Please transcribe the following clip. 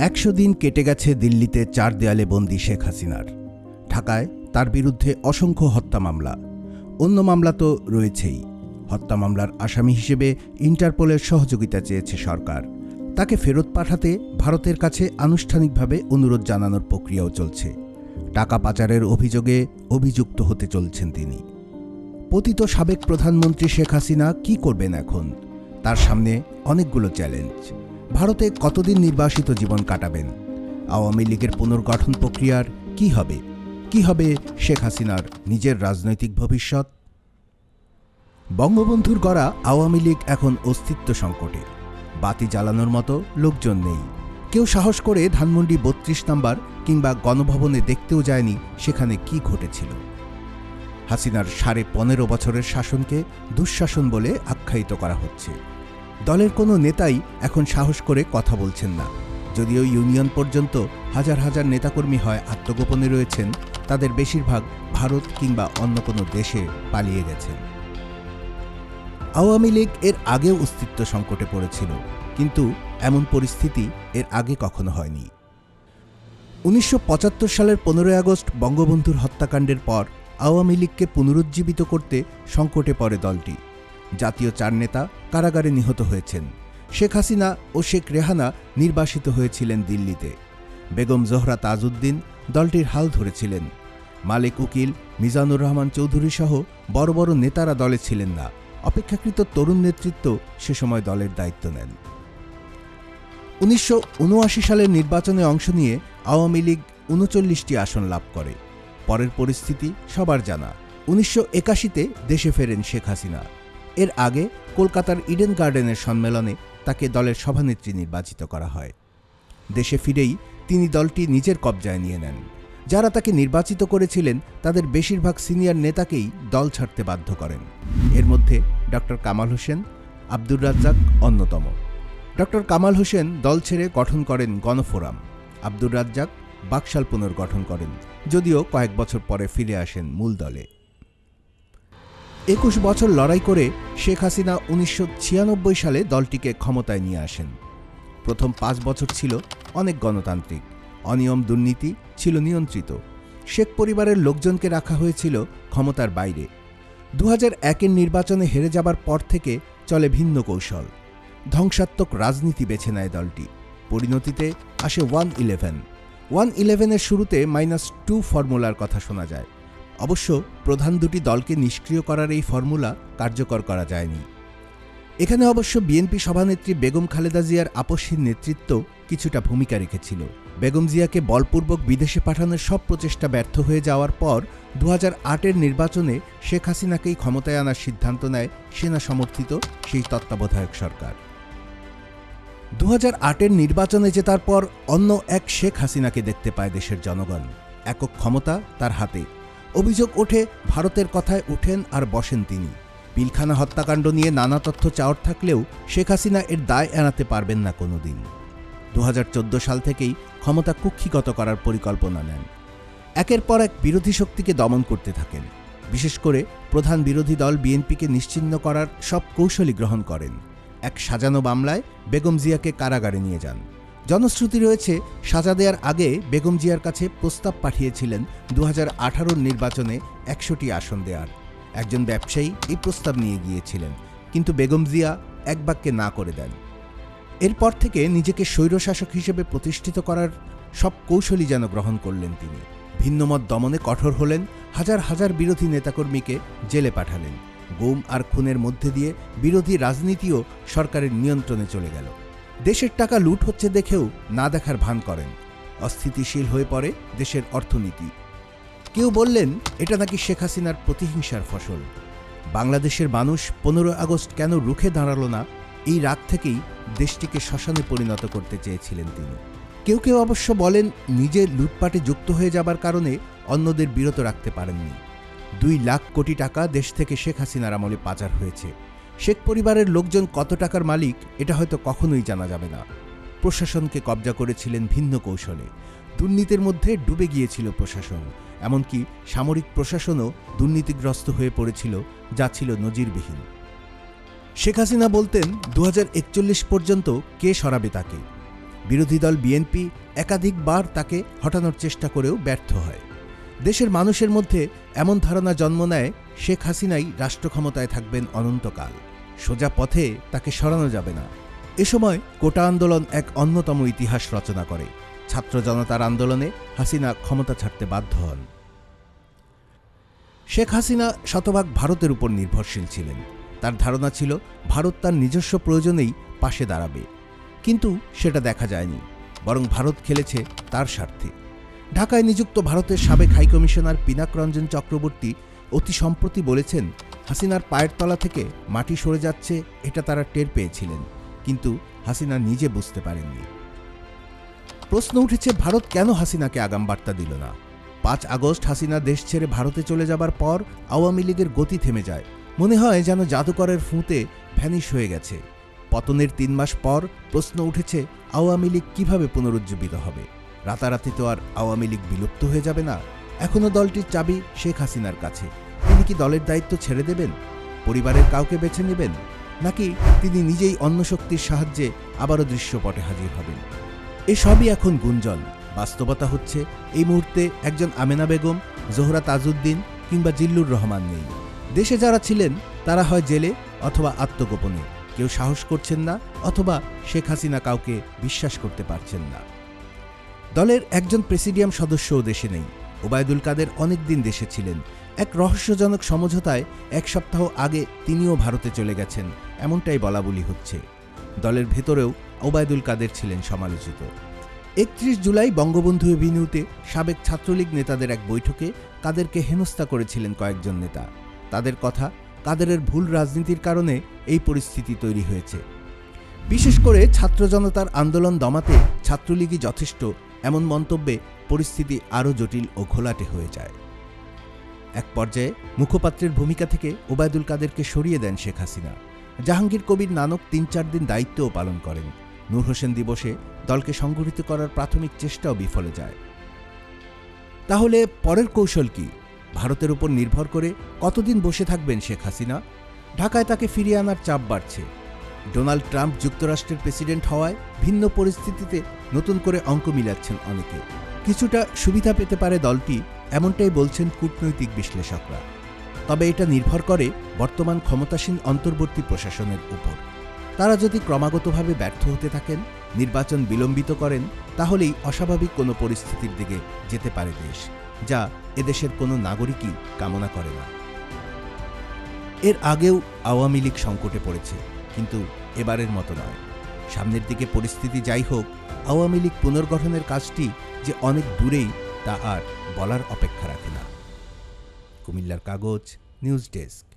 একশো দিন কেটে গেছে দিল্লিতে চার দেয়ালে বন্দি শেখ হাসিনার। ঢাকায় তার বিরুদ্ধে অসংখ্য হত্যা মামলা। অন্য মামলা তো রয়েছেই। হত্যা মামলার আসামি হিসেবে ইন্টারপোলের সহযোগিতা চেয়েছে সরকার। তাকে ফেরত পাঠাতে ভারতের কাছে আনুষ্ঠানিকভাবে অনুরোধ জানানোর প্রক্রিয়াও চলছে। টাকা পাচারের অভিযোগে অভিযুক্ত হতে চলছেন তিনি। পতিত সাবেক প্রধানমন্ত্রী শেখ হাসিনা কি করবেন এখন? তার সামনে অনেকগুলো চ্যালেঞ্জ। ভারতে কতদিন নির্বাসিত জীবন কাটাবেন? আওয়ামী লীগের পুনর্গঠন প্রক্রিয়ার কি হবে? কি হবে শেখ হাসিনার নিজের রাজনৈতিক ভবিষ্যৎ? বঙ্গবন্ধুর গড়া আওয়ামী লীগ এখন অস্তিত্ব সংকটে। বাতি জ্বালানোর মতো লোকজন নেই। কেউ সাহস করে ধানমন্ডি বত্রিশ নাম্বার কিংবা গণভবনে দেখতেও যায়নি সেখানে কি ঘটেছিল। হাসিনার সাড়ে পনেরো বছরের শাসনকে দুঃশাসন বলে আখ্যায়িত করা হচ্ছে। দলের কোনো নেতাই এখন সাহস করে কথা বলছেন না। যদিও ইউনিয়ন পর্যন্ত হাজার হাজার নেতাকর্মী হয় আত্মগোপনে রয়েছেন, তাদের বেশিরভাগ ভারত কিংবা অন্য কোনো দেশে পালিয়ে গেছেন। আওয়ামী লীগ এর আগেও অস্তিত্ব সংকটে পড়েছিল, কিন্তু এমন পরিস্থিতি এর আগে কখনো হয়নি। উনিশশো পঁচাত্তর সালের পনেরোই আগস্ট বঙ্গবন্ধুর হত্যাকাণ্ডের পর আওয়ামী লীগকে পুনরুজ্জীবিত করতে সংকটে পড়ে দলটি। জাতীয় চার নেতা কারাগারে নিহত হয়েছেন। শেখ হাসিনা ও শেখ রেহানা নির্বাসিত হয়েছিলেন দিল্লিতে। বেগম জোহরা তাজউদ্দিন দলটির হাল ধরেছিলেন। মালিক উকিল মিজানুর রহমান চৌধুরী সহ বড় বড় নেতারা দলে ছিলেন না। অপেক্ষাকৃত তরুণ নেতৃত্ব সে সময় দলের দায়িত্ব নেন। উনিশশো উনআশি সালের নির্বাচনে অংশ নিয়ে আওয়ামী লীগ উনচল্লিশটি আসন লাভ করে। পরের পরিস্থিতি সবার জানা। উনিশশো একাশিতে দেশে ফেরেন শেখ হাসিনা। এর আগে কলকাতার ইডেন গার্ডেনের সম্মেলনে তাকে দলের সভানেত্রী নির্বাচিত করা হয়। দেশে ফিরেই তিনি দলটি নিজের কবজায় নিয়ে নেন। যারা তাকে নির্বাচিত করেছিলেন, তাদের বেশিরভাগ সিনিয়র নেতাকেই দল ছাড়তে বাধ্য করেন। এর মধ্যে ডক্টর কামাল হোসেন, আব্দুর রাজ্জাক অন্যতম। ডক্টর কামাল হোসেন দল ছেড়ে গঠন করেন গণফোরাম। আব্দুর রাজ্জাক বাকশাল পুনর্গঠন করেন, যদিও কয়েক বছর পরে ফিরে আসেন মূল দলে। একুশ বছর লড়াই করে শেখ হাসিনা উনিশশো ছিয়ানব্বই সালে দলটিকে ক্ষমতায় নিয়ে আসেন। প্রথম পাঁচ বছর ছিল অনেক গণতান্ত্রিক, অনিয়ম দুর্নীতি ছিল নিয়ন্ত্রিত। শেখ পরিবারের লোকজনকে রাখা হয়েছিল ক্ষমতার বাইরে। দু হাজার একের নির্বাচনে হেরে যাবার পর থেকে চলে ভিন্ন কৌশল। ধ্বংসাত্মক রাজনীতি বেছে নেয় দলটি। পরিণতিতে আসে ওয়ান ইলেভেন। ওয়ান ইলেভেনের শুরুতে মাইনাস টু ফর্মুলার কথা শোনা যায়। অবশ্য প্রধান দুটি দলকে নিষ্ক্রিয় করার এই ফর্মুলা কার্যকর করা যায়নি। এখানে অবশ্য বিএনপি সভানেত্রী বেগম খালেদা জিয়ার আপসহীন নেতৃত্ব কিছুটা ভূমিকা রেখেছিল। বেগম জিয়াকে বলপূর্বক বিদেশে পাঠানোর সব প্রচেষ্টা ব্যর্থ হয়ে যাওয়ার পর দু হাজার আটের নির্বাচনে শেখ হাসিনাকেই ক্ষমতায় আনার সিদ্ধান্ত নেয় সেনা সমর্থিত সেই তত্ত্বাবধায়ক সরকার। দু হাজার আটের নির্বাচনে জেতার পর অন্য এক শেখ হাসিনাকে দেখতে পায় দেশের জনগণ। একক ক্ষমতা তার হাতে। অভিযোগ ওঠে ভারতের কথায় ওঠেন আর বসেন তিনি। পিলখানা হত্যাকাণ্ড নিয়ে নানা তথ্য চাওয়ার থাকলেও শেখ হাসিনা এর দায় এড়াতে পারবেন না কোনোদিন। দু হাজার চোদ্দ সাল থেকেই ক্ষমতা কুক্ষিগত করার পরিকল্পনা নেন। একের পর এক বিরোধী শক্তিকে দমন করতে থাকেন। বিশেষ করে প্রধান বিরোধী দল বিএনপিকে নিশ্চিহ্ন করার সব কৌশলী গ্রহণ করেন। এক সাজানো মামলায় বেগম জিয়াকে কারাগারে নিয়ে যান। জনশ্রুতি রয়েছে, সাজা দেওয়ার আগে বেগম জিয়ার কাছে প্রস্তাব পাঠিয়েছিলেন দু হাজার নির্বাচনে একশোটি আসন দেওয়ার একজন ব্যবসায়ী এই প্রস্তাব নিয়ে গিয়েছিলেন, কিন্তু বেগম জিয়া এক বাক্যে না করে দেন। এরপর থেকে নিজেকে স্বৈরশাসক হিসেবে প্রতিষ্ঠিত করার সব কৌশলই যেন গ্রহণ করলেন তিনি। ভিন্নমত দমনে কঠোর হলেন, হাজার হাজার বিরোধী নেতাকর্মীকে জেলে পাঠালেন। গুম আর খুনের মধ্যে দিয়ে বিরোধী রাজনীতিও সরকারের নিয়ন্ত্রণে চলে গেল। দেশের টাকা লুট হচ্ছে দেখেও না দেখার ভান করেন। অস্থিতিশীল হয়ে পড়ে দেশের অর্থনীতি। কেউ বললেন, এটা নাকি শেখ হাসিনার প্রতিহিংসার ফসল। বাংলাদেশের মানুষ পনেরো আগস্ট কেন রুখে দাঁড়াল না, এই রাগ থেকেই দেশটিকে শ্মশানে পরিণত করতে চেয়েছিলেন তিনি। কেউ কেউ অবশ্য বলেন নিজে লুটপাটে যুক্ত হয়ে যাবার কারণে অন্যদের বিরত রাখতে পারেননি। দুই লাখ কোটি টাকা দেশ থেকে শেখ হাসিনার আমলে পাচার হয়েছে। শেখ পরিবারের লোকজন কত টাকার মালিক, এটা হয়তো কখনোই জানা যাবে না। প্রশাসনকে কবজা করেছিলেন ভিন্ন কৌশলে। দুর্নীতির মধ্যে ডুবে গিয়েছিল প্রশাসন, এমনকি সামরিক প্রশাসনও দুর্নীতিগ্রস্ত হয়ে পড়েছিল, যা ছিল নজিরবিহীন। শেখ হাসিনা বলতেন দু হাজার একচল্লিশ পর্যন্ত কে সরাবে তাকে? বিরোধী দল বিএনপি একাধিকবার তাকে হটানোর চেষ্টা করেও ব্যর্থ হয়। দেশের মানুষের মধ্যে এমন ধারণা জন্ম নেয়, শেখ হাসিনাই রাষ্ট্রক্ষমতায় থাকবেন অনন্তকাল। সোজা পথে তাকে সরানো যাবে না। এ সময় কোটা আন্দোলন এক অন্যতম ইতিহাস রচনা করে। ছাত্র জনতার আন্দোলনে হাসিনা ক্ষমতা ছাড়তে বাধ্য হন। শেখ হাসিনা শতভাগ ভারতের উপর নির্ভরশীল ছিলেন। তার ধারণা ছিল, ভারত তার নিজস্ব প্রয়োজনেই পাশে দাঁড়াবে। কিন্তু সেটা দেখা যায়নি, বরং ভারত খেলেছে তার স্বার্থে। ঢাকায় নিযুক্ত ভারতের সাবেক হাইকমিশনার পিনাক রঞ্জন চক্রবর্তী অতি সম্প্রতি বলেছেন হাসিনার পায়ের তলা থেকে মাটি সরে যাচ্ছে এটা তারা টের পেয়েছিলেন। কিন্তু হাসিনা নিজে বুঝতে পারেননি। প্রশ্ন উঠেছে, ভারত কেন হাসিনাকে আগাম বার্তা দিল না? পাঁচ আগস্ট হাসিনা দেশ ছেড়ে ভারতে চলে যাবার পর আওয়ামী লীগের গতি থেমে যায়। মনে হয় যেন জাদুকরের ফুঁতে ভ্যানিশ হয়ে গেছে। পতনের তিন মাস পর প্রশ্ন উঠেছে, আওয়ামী লীগ কীভাবে পুনরুজ্জীবিত হবে? রাতারাতি তো আর আওয়ামী লীগ বিলুপ্ত হয়ে যাবে না? এখনও দলটির চাবি শেখ হাসিনার কাছে। কি দলের দায়িত্ব ছেড়ে দেবেন? পরিবারের কাউকে বেছে নেবেন? নাকি তিনি নিজেই অন্য শক্তির সাহায্যে আবারও দৃশ্যপটে হাজির হবেন? এসবই এখন গুঞ্জন। বাস্তবতা হচ্ছে, এই মুহূর্তে একজন আমেনা বেগম, জোহরা তাজউদ্দিন কিংবা জিল্লুর রহমান নেই। দেশে যারা ছিলেন, তারা হয় জেলে অথবা আত্মগোপনে। কেউ সাহস করছেন না অথবা শেখ হাসিনা কাউকে বিশ্বাস করতে পারছেন না। দলের একজন প্রেসিডিয়াম সদস্যও দেশে নেই। ওবায়দুল কাদের অনেক দিন দেশে ছিলেন। এক রহস্যজনক সমঝোতায় এক সপ্তাহ আগে তিনিও ভারতে চলে গেছেন, এমনটাই বলা বলি হচ্ছে। দলের ভেতরেও ওবায়দুল কাদের ছিলেন সমালোচিত। একত্রিশ জুলাই বঙ্গবন্ধু এভিনিউতে সাবেক ছাত্রলীগ নেতাদের এক বৈঠকে কাদেরকে হেনস্থা করেছিলেন কয়েকজন নেতা। তাদের কথা কাদেরের ভুল রাজনীতির কারণে এই পরিস্থিতি তৈরি হয়েছে। বিশেষ করে ছাত্র জনতার আন্দোলন দমাতে ছাত্রলীগই যথেষ্ট এমন মন্তব্যে পরিস্থিতি আরও জটিল ও ঘোলাটে হয়ে যায়। এক পর্যায়ে মুখপাত্রের ভূমিকা থেকে ওবায়দুল কাদেরকে সরিয়ে দেন শেখ হাসিনা। জাহাঙ্গীর কবির নানক তিন চার দিন দায়িত্বও পালন করেন। নূর হোসেন দিবসে দলকে সংগঠিত করার প্রাথমিক চেষ্টাও বিফলে যায়। তাহলে পরের কৌশল কি? ভারতের উপর নির্ভর করে কতদিন বসে থাকবেন শেখ হাসিনা? ঢাকায় তাকে ফিরিয়ে আনার চাপ বাড়ছে। ডোনাল্ড ট্রাম্প যুক্তরাষ্ট্রের প্রেসিডেন্ট হওয়ায় ভিন্ন পরিস্থিতিতে নতুন করে অঙ্ক মিলাচ্ছেন অনেকে। কিছুটা সুবিধা পেতে পারে দলটি, এমনটাই বলছেন কূটনৈতিক বিশ্লেষকরা। তবে এটা নির্ভর করে বর্তমান ক্ষমতাসীন অন্তর্বর্তী প্রশাসনের উপর। তারা যদি ক্রমাগতভাবে ব্যর্থ হতে থাকেন, নির্বাচন বিলম্বিত করেন, তাহলেই অস্বাভাবিক কোনো পরিস্থিতির দিকে যেতে পারে দেশ, যা এদেশের কোনো নাগরিকই কামনা করে না। এর আগেও আওয়ামী লীগ সংকটে পড়েছে। কিন্তু এবারের মতো নয়। সামনের দিকে পরিস্থিতি যাই হোক, আওয়ামী লীগ পুনর্গঠনের কাজটি যে অনেক দূরেই, তা আর বলার অপেক্ষা রাখে না। কুমিল্লার কাগজ, নিউজ ডেস্ক।